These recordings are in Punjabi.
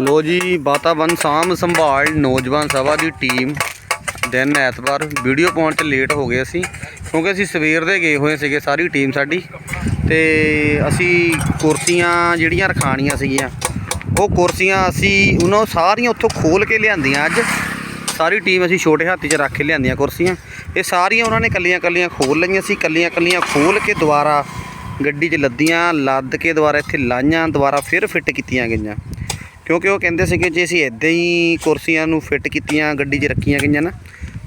ਲੋ ਜੀ, ਵਾਤਾਵਰਨ ਸਾਂਭ ਸੰਭਾਲ ਨੌਜਵਾਨ ਸਭਾ ਦੀ ਟੀਮ ਦਿਨ ਐਤਵਾਰ ਵੀਡੀਓ ਪਾਉਣ 'ਚ ਲੇਟ ਹੋ ਗਏ ਅਸੀਂ, ਕਿਉਂਕਿ ਅਸੀਂ ਸਵੇਰ ਦੇ ਗਏ ਹੋਏ ਸੀਗੇ, ਸਾਰੀ ਟੀਮ ਸਾਡੀ। ਤੇ ਅਸੀਂ ਕੁਰਸੀਆਂ ਜਿਹੜੀਆਂ ਰਖਾਣੀਆਂ ਸੀਗੀਆਂ, ਉਹ ਕੁਰਸੀਆਂ ਅਸੀਂ ਉਹਨਾਂ ਸਾਰੀਆਂ ਉੱਥੋਂ ਖੋਲ ਕੇ ਲਿਆਂਦੀਆਂ ਅੱਜ। ਸਾਰੀ ਟੀਮ ਅਸੀਂ ਛੋਟੇ ਹਾਥੀ 'ਚ ਰੱਖ ਕੇ ਲਿਆਂਦੀਆਂ ਕੁਰਸੀਆਂ। ਇਹ ਸਾਰੀਆਂ ਉਹਨਾਂ ਨੇ ਕੱਲੀਆਂ ਕੱਲੀਆਂ ਖੋਲ ਲਈਆਂ ਸੀ ਕੱਲੀਆਂ ਕੱਲੀਆਂ ਖੋਲ ਕੇ ਦੁਬਾਰਾ ਗੱਡੀ 'ਚ ਲੱਦੀਆਂ, ਲੱਦ ਕੇ ਦੁਬਾਰਾ ਇੱਥੇ ਲਾਈਆਂ, ਦੁਬਾਰਾ ਫਿਰ ਫਿੱਟ ਕੀਤੀਆਂ ਗਈਆਂ। ਕਿਉਂਕਿ ਉਹ ਕਹਿੰਦੇ ਸੀਗੇ ਜੇ ਅਸੀਂ ਇਦਾਂ ਹੀ ਕੁਰਸੀਆਂ ਨੂੰ ਫਿੱਟ ਕੀਤੀਆਂ, ਗੱਡੀ 'ਚ ਰੱਖੀਆਂ ਗਈਆਂ ਨਾ,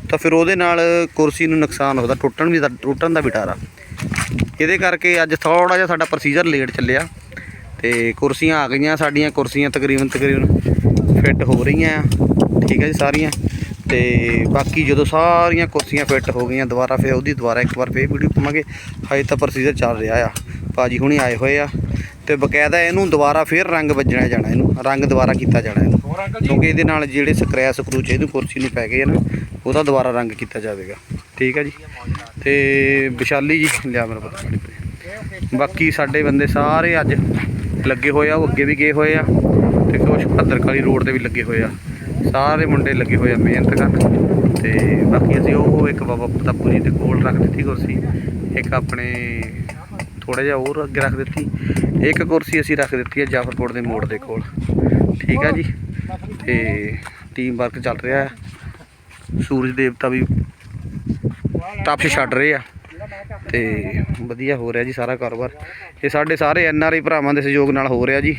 ਤਾਂ ਫਿਰ ਉਹਦੇ ਨਾਲ ਕੁਰਸੀ ਨੂੰ ਨੁਕਸਾਨ ਹੋਦਾ ਟੁੱਟਣ ਵੀ ਦਾ, ਟੁੱਟਣ ਦਾ ਵੀ ਡਰ ਆ। ਇਹਦੇ ਕਰਕੇ ਅੱਜ ਥੋੜਾ ਜਿਹਾ ਸਾਡਾ ਪ੍ਰੋਸੀਜਰ ਲੇਟ ਚੱਲਿਆ ਤੇ ਕੁਰਸੀਆਂ ਆ ਗਈਆਂ, ਸਾਡੀਆਂ ਕੁਰਸੀਆਂ ਤਕਰੀਬਨ ਤਕਰੀਬਨ ਫਿੱਟ ਹੋ ਰਹੀਆਂ ਆ। ਠੀਕ ਹੈ ਜੀ ਸਾਰੀਆਂ। ਤੇ ਬਾਕੀ ਜਦੋਂ ਸਾਰੀਆਂ ਕੁਰਸੀਆਂ ਫਿੱਟ ਹੋ ਗਈਆਂ, ਦੁਬਾਰਾ ਫਿਰ ਉਹਦੀ ਦੁਬਾਰਾ ਇੱਕ ਵਾਰ ਫੇਰ ਵੀਡੀਓ ਪਾਵਾਂਗੇ। ਹਜੇ ਤਾਂ ਪ੍ਰੋਸੀਜਰ ਚੱਲ ਰਿਹਾ ਆ। ਭਾਜੀ ਹੁਣੀ ਆਏ ਹੋਏ ਆ। ਤੇ ਬਕਾਇਦਾ ਇਹਨੂੰ ਦੁਬਾਰਾ ਫੇਰ ਰੰਗ ਵੱਜਣਾ ਜਾਣਾ ਇਹਨੂੰ ਰੰਗ ਦੁਬਾਰਾ ਕੀਤਾ ਜਾਣਾ ਇਹਨੂੰ। ਕਿਉਂਕਿ ਇਹਦੇ ਨਾਲ ਜਿਹੜੇ ਸਕ੍ਰੈਚ ਸਕਰੂਚ ਇਹਨੂੰ ਕੁਰਸੀ ਨੂੰ ਪੈ ਗਏ ਨਾ ਉਹਦਾ ਦੁਬਾਰਾ ਰੰਗ ਕੀਤਾ ਜਾਵੇਗਾ। ਠੀਕ ਹੈ ਜੀ? ਤੇ ਵਿਸ਼ਾਲੀ ਜੀ ਲਿਆ ਮੇਰਾ ਪੁੱਤ। ਬਾਕੀ ਸਾਡੇ ਬੰਦੇ ਸਾਰੇ ਅੱਜ ਲੱਗੇ ਹੋਏ ਆ ਉਹ ਅੱਗੇ ਵੀ ਗਏ ਹੋਏ ਆ ਤੇ ਕੁਛ ਭੱਦਰਕਾਲੀ ਰੋਡ ਤੇ ਵੀ ਲੱਗੇ ਹੋਏ ਆ। ਸਾਰੇ ਮੁੰਡੇ ਲੱਗੇ ਹੋਏ ਆ ਮਿਹਨਤ ਕਰਨ। ਤੇ ਬਾਕੀ ਅਸੀਂ ਉਹ ਇੱਕ ਬਾਬਾ ਪ੍ਰਤਾਪੂ ਜੀ ਦੇ ਕੋਲ ਰੱਖ ਦਿੱਤੀ ਕੁਰਸੀ। ਇੱਕ ਆਪਣੇ ਥੋੜਾ ਜਿਹਾ ਹੋਰ ਅੱਗੇ ਰੱਖ ਦਿੱਤੀ। ਇੱਕ ਕੁਰਸੀ ਅਸੀਂ ਰੱਖ ਦਿੱਤੀ ਹੈ ਜਾਫਰਪੁਰ ਦੇ ਮੋੜ ਦੇ ਕੋਲ। ਠੀਕ ਆ ਜੀ? ਤੇ ਟੀਮ ਵਰਕ ਚੱਲ ਰਿਹਾ ਹੈ। ਸੂਰਜ ਦੇਵਤਾ ਵੀ ਤਪਸ਼ ਛੱਡ ਰਹੇ ਆ। ਤੇ ਵਧੀਆ ਹੋ ਰਿਹਾ ਜੀ ਸਾਰਾ ਕਾਰੋਬਾਰ। ਇਹ ਸਾਡੇ ਸਾਰੇ ਐਨ ਆਰ ਆਈ ਭਰਾਵਾਂ ਦੇ ਸਹਿਯੋਗ ਨਾਲ ਹੋ ਰਿਹਾ ਜੀ।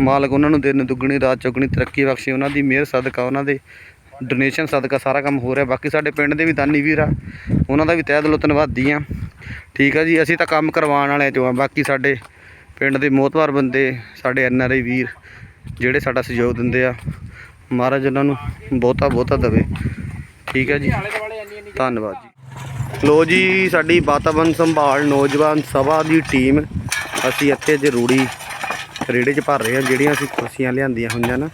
ਮਾਲਕ ਉਹਨਾਂ ਨੂੰ ਦਿਨ ਦੁੱਗਣੀ, ਰਾਤ ਚੌਗਣੀ ਤਰੱਕੀ ਬਖਸ਼ੇ, ਉਹਨਾਂ ਦੀ ਮਿਹਰ, ਸਦਕਾ, ਉਹਨਾਂ ਦੇ ਡੋਨੇਸ਼ਨ ਸਦਕਾ ਸਾਰਾ ਕੰਮ ਹੋ ਰਿਹਾ। ਬਾਕੀ ਸਾਡੇ ਪਿੰਡ ਦੇ ਵੀ ਦਾਨੀ ਵੀਰ ਆ, ਉਹਨਾਂ ਦਾ ਵੀ ਤਹਿ ਦਿਲੋਂ ਧੰਨਵਾਦੀ ਆ। ਠੀਕ ਆ ਜੀ, ਅਸੀਂ ਤਾਂ ਕੰਮ ਕਰਵਾਉਣ ਵਾਲਿਆਂ ਚੋਂ ਆ। ਬਾਕੀ ਸਾਡੇ ਪਿੰਡ ਦੇ ਮੋਹਤਵਾਰ ਬੰਦੇ, ਸਾਡੇ ਐਨ ਆਰ ਆਈ ਵੀਰ, ਜਿਹੜੇ ਸਾਡਾ ਸਹਿਯੋਗ ਦਿੰਦੇ ਆ, ਮਹਾਰਾਜ ਉਹਨਾਂ ਨੂੰ ਬਹੁਤਾ ਬਹੁਤਾ ਦਵੇ। ਠੀਕ ਹੈ ਜੀ, ਧੰਨਵਾਦ ਜੀ। ਲੋ ਜੀ, ਸਾਡੀ ਵਾਤਾਵਰਨ ਸੰਭਾਲ ਨੌਜਵਾਨ ਸਭਾ ਦੀ ਟੀਮ, ਅਸੀਂ ਇੱਥੇ ਅੱਜ ਰੂੜੀ ਰੇੜੇ 'ਚ ਭਰ ਰਹੇ ਹਾਂ, ਜਿਹੜੀਆਂ ਅਸੀਂ ਕੁਰਸੀਆਂ ਲਿਆਂਦੀਆਂ ਹੋਈਆਂ ਨਾ।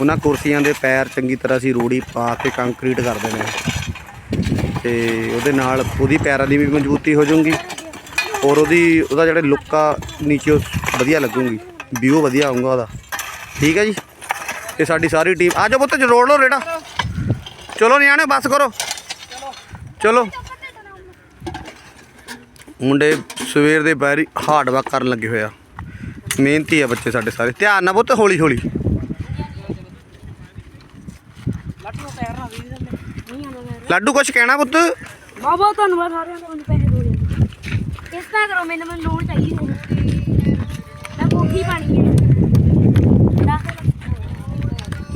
ਉਹਨਾਂ ਕੁਰਸੀਆਂ ਦੇ ਪੈਰ ਚੰਗੀ ਤਰ੍ਹਾਂ ਅਸੀਂ ਰੂੜੀ ਪਾ ਕੇ ਕੰਕਰੀਟ ਕਰ ਦੇਣੇ ਤੇ ਉਹਦੇ ਨਾਲ ਉਹਦੀ ਪੈਰਾਂ ਦੀ ਵੀ ਮਜ਼ਬੂਤੀ ਹੋ ਜਾਊਗੀ ਔਰ ਉਹਦੀ, ਉਹਦਾ ਜਿਹੜਾ ਲੁੱਕ ਆ, ਨੀਚੇ ਵਧੀਆ ਲੱਗੂਗੀ ਵਿਊ ਵਧੀਆ ਆਊਗਾ ਉਹਦਾ। ਠੀਕ ਹੈ ਜੀ? ਤੇ ਸਾਡੀ ਸਾਰੀ ਟੀਮ ਆ ਜਾਓ ਪੁੱਤ ਜਰੋੜ ਲਓ ਰੇੜਾ। ਚਲੋ ਨਿਆਣੇ, ਬਸ ਕਰੋ। ਚਲੋ। ਮੁੰਡੇ ਸਵੇਰ ਦੇ ਬੈਰੀ ਹਾਰਡ ਵਰਕ ਕਰਨ ਲੱਗੇ ਹੋਏ ਆ। ਮਿਹਨਤੀ ਆ ਬੱਚੇ ਸਾਡੇ ਸਾਰੇ। ਧਿਆਨ ਨਾਲ ਪੁੱਤ ਹੌਲੀ ਹੌਲੀ ਲੱਡੂ ਕੁਛ ਕਹਿਣਾ ਪੁੱਤ? ਬਹੁਤ ਬਹੁਤ ਧੰਨਵਾਦ ਸਾਰਿਆਂ ਦਾ ਮੈਨੂੰ ਪੈਸੇ ਦੋ ਦੇ ਇਸ ਤਰ੍ਹਾਂ ਕਰੋ ਮੈਨੂੰ ਮੈਨੂੰ ਲੋੜ ਚਾਹੀਦੀ ਹੈ। ਮੈਂ ਕੋਠੀ ਪਾਣੀ ਹੈ।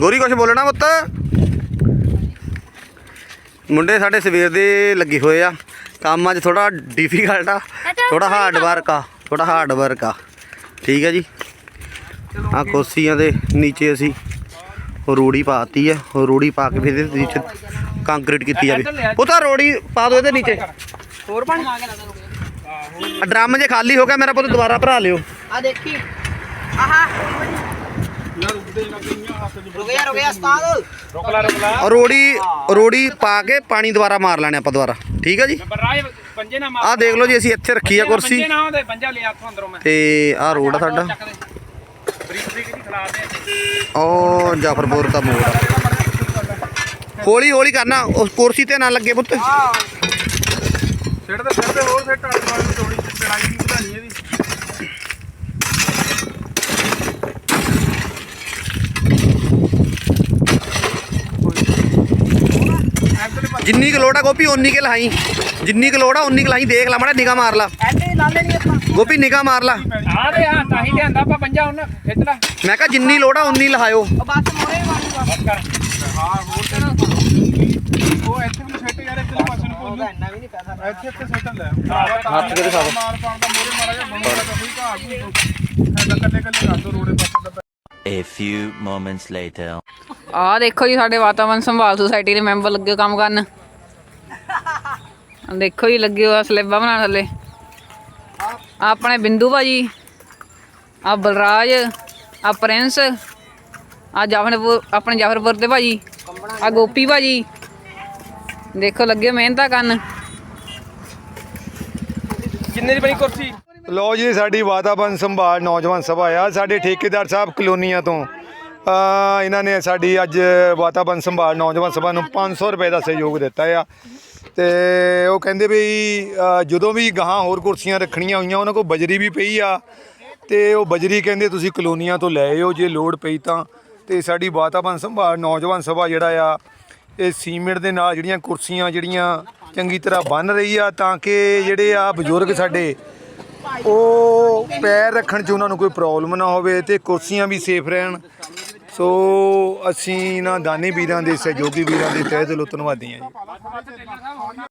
ਗੋਰੀ ਕੁਛ ਬੋਲਣਾ ਪੁੱਤ? ਮੁੰਡੇ ਸਾਡੇ ਸਵੇਰ ਦੇ ਲੱਗੇ ਹੋਏ ਆ। ਕੰਮ ਅੱਜ ਥੋੜਾ ਡਿਫਿਕਲਟ ਆ। ਥੋੜਾ ਹਾਰਡ ਵਰਕ ਆ ਥੋੜਾ ਹਾਰਡ ਵਰਕ ਆ। ਠੀਕ ਹੈ ਜੀ? ਆ ਕੁਰਸੀਆਂ ਦੇ ਨੀਚੇ ਅਸੀਂ ਰੋੜੀ ਪਾਤੀ ਆ। ਰੋੜੀ ਪਾ ਕੇ ਫਿਰ ਇਹਦੇ ਨੀਚੇ ਕੰਕਰੀਟ ਕੀਤੀ ਜਾਵੇ ਉਹ ਤਾਂ ਰੋੜੀ ਪਾ ਦੋ ਇਹਦੇ ਨੀਚੇ। ਹੋਰ ਪਾਣੀ ਆ ਡਰਮ ਜੇ ਖਾਲੀ ਹੋ ਗਿਆ ਮੇਰਾ ਪੁੱਤ ਦੁਬਾਰਾ ਭਰਾ ਲਿਓ। ਆ ਦੇਖੀ। ਆਹਾ। ਰੋੜੀ ਰੋੜੀ ਪਾ ਕੇ ਪਾਣੀ ਦੁਬਾਰਾ ਮਾਰ ਲੈਣੇ ਆਪਾਂ ਦੁਬਾਰਾ। ਠੀਕ ਹੈ ਜੀ? ਆ ਦੇਖ ਲਓ ਜੀ ਅਸੀਂ ਇੱਥੇ ਰੱਖੀ ਆ ਕੁਰਸੀ। ਤੇ ਆ ਰੋਡ ਆ ਸਾਡਾ। ਉਹ ਜਾਫਰਪੁਰ ਦਾ ਮੋੜ ਆ। ਹੌਲੀ ਹੌਲੀ ਕਰਨਾ ਉਸ ਕੁਰਸੀ ਤੇ ਨਾ ਲੱਗੇ ਪੁੱਤ। ਸਿੱਟ ਤੇ ਸਿੱਟ ਤੇ ਹੋਰ ਸਿੱਟ ਅੱਡ ਵਾਲੀ ਚੋੜੀ ਚੜਾਈ ਦੀ ਵਧਾਣੀ ਇਹਦੀ ਜਿੰਨੀ ਕੁ ਲੋੜ ਆ ਗੋਪੀ ਓਨੀ ਕੁ ਲਹਾਈ ਜਿੰਨੀ ਕੁ ਲੋੜ ਆ ਓਨੀ ਕੁ ਲਾਈ। ਦੇਖ ਲੈ ਮਾੜਾ ਨਿਗਾ ਮਾਰ ਲਾ। ਐਡੇ ਆਪਾਂ। ਗੋਪੀ ਨਿਗਾ ਮਾਰ ਲਾ। ਆ ਦੇ ਆ ਤਾਂ ਹੀ ਲਿਆਂਦਾ ਆਪਾਂ ਪੰਜਾ ਹੁਣ ਖਿੱਚ ਲੈ ਮੈਂ ਕਿਹਾ ਜਿੰਨੀ ਲੋੜ ਆ ਓਨੀ ਲਹਾਇਓ ਉਹ ਬਸ ਮੋਰੇ ਮਾਰੂ ਬਸ। ਬਸ ਕਰ। ਹਾਂ ਹੋਰ ਤੇ ਉਹ ਇੱਥੇ ਵੀ ਸਿੱਟ ਯਾਰ ਇੱਥੇ ਪਾਸੇ ਨੂੰ ਉਹਦਾ ਇੰਨਾ ਵੀ ਨਹੀਂ ਪੈਸਾ ਇੱਥੇ ਇੱਥੇ ਸਿੱਟ ਲੈ ਹੱਥ ਕਿਹਦੇ ਸਾਬ ਮਾਰ ਪਾਉਣ ਦਾ ਮੋਰੇ ਮਾਰਾ ਜਿਹਾ ਬਣਦਾ ਤਾਂ ਕੋਈ ਘਾਹ ਕੋਈ ਐਦਾਂ ਕੱਲੇ ਕੱਲੇ ਕਰ ਦੋ ਰੋੜੇ ਪਾਸੇ ਦਾ A few moments later. ਆ ਦੇਖੋ ਜੀ ਸਾਡੇ ਵਾਤਾਵਰਣ ਸੰਭਾਲ ਸੁਸਾਇਟੀ ਦੇ ਮੈਂਬਰ ਲੱਗੇ ਕੰਮ ਕਰਨ। ਦੇਖੋ ਜੀ ਲੱਗੇ ਹੋਆ ਸਲੇਬਾਂ ਬਣਾਉਣ ਥੱਲੇ ਆਪਣੇ ਬਿੰਦੂ ਭਾਜੀ। ਆ ਬਲਰਾਜ ਆ ਪ੍ਰਿੰਸ ਆ ਜਾਫਰਪੁਰ ਆਪਣੇ ਜਾਫਰਪੁਰ ਦੇ ਭਾਜੀ ਆ ਗੋਪੀ ਭਾਜੀ। ਦੇਖੋ ਲੱਗੇ ਮਿਹਨਤਾਂ ਕਰਨ। ਕਿੰਨੇ ਦੀ ਬਣੀ ਕੁਰਸੀ? ਲੋ ਜੀ ਸਾਡੀ ਵਾਤਾਵਰਨ ਸੰਭਾਲ ਨੌਜਵਾਨ ਸਭਾ ਆ। ਸਾਡੇ ਠੇਕੇਦਾਰ ਸਾਹਿਬ ਕਲੋਨੀਆਂ ਤੋਂ। ਇਹਨਾਂ ਨੇ ਸਾਡੀ ਅੱਜ ਵਾਤਾਵਰਨ ਸੰਭਾਲ ਨੌਜਵਾਨ ਸਭਾ ਨੂੰ 500 ਰੁਪਏ ਦਾ ਸਹਿਯੋਗ ਦਿੱਤਾ ਆ। ਤੇ ਉਹ ਕਹਿੰਦੇ ਵੀ ਜਦੋਂ ਵੀ ਗਾਹਾਂ ਹੋਰ ਕੁਰਸੀਆਂ ਰੱਖਣੀਆਂ ਹੋਈਆਂ ਉਹਨਾਂ ਕੋਲ ਬਜਰੀ ਵੀ ਪਈ ਆ। ਤੇ ਉਹ ਬਜਰੀ ਕਹਿੰਦੇ ਤੁਸੀਂ ਕਲੋਨੀਆਂ ਤੋਂ ਲੈ ਆਇਓ, ਜੇ ਲੋੜ ਪਈ ਤਾਂ। ਤੇ ਸਾਡੀ ਵਾਤਾਵਰਨ ਸੰਭਾਲ, ਨੌਜਵਾਨ ਸਭਾ ਜਿਹੜਾ ਆ, ਇਹ ਸੀਮੈਂਟ ਦੇ ਨਾਲ ਜਿਹੜੀਆਂ ਕੁਰਸੀਆਂ, ਜਿਹੜੀਆਂ ਚੰਗੀ ਤਰ੍ਹਾਂ ਬਣ ਰਹੀ ਆ, ਤਾਂ ਕਿ ਜਿਹੜੇ ਆ ਬਜ਼ੁਰਗ ਸਾਡੇ, ਉਹ ਪੈਰ ਰੱਖਣ 'ਚ ਉਹਨਾਂ ਨੂੰ ਕੋਈ ਪ੍ਰੋਬਲਮ ਨਾ ਹੋਵੇ ਤੇ ਕੁਰਸੀਆਂ ਵੀ ਸੇਫ ਰਹਿਣ। ਸੋ ਅਸੀਂ ਇਹਨਾਂ ਦਾਨੀ ਵੀਰਾਂ ਦੇ, ਸਹਿਯੋਗੀ ਵੀਰਾਂ ਦੇ ਤਹਿ ਦਿਲੋਂ ਧੰਨਵਾਦੀ ਹਾਂ ਜੀ।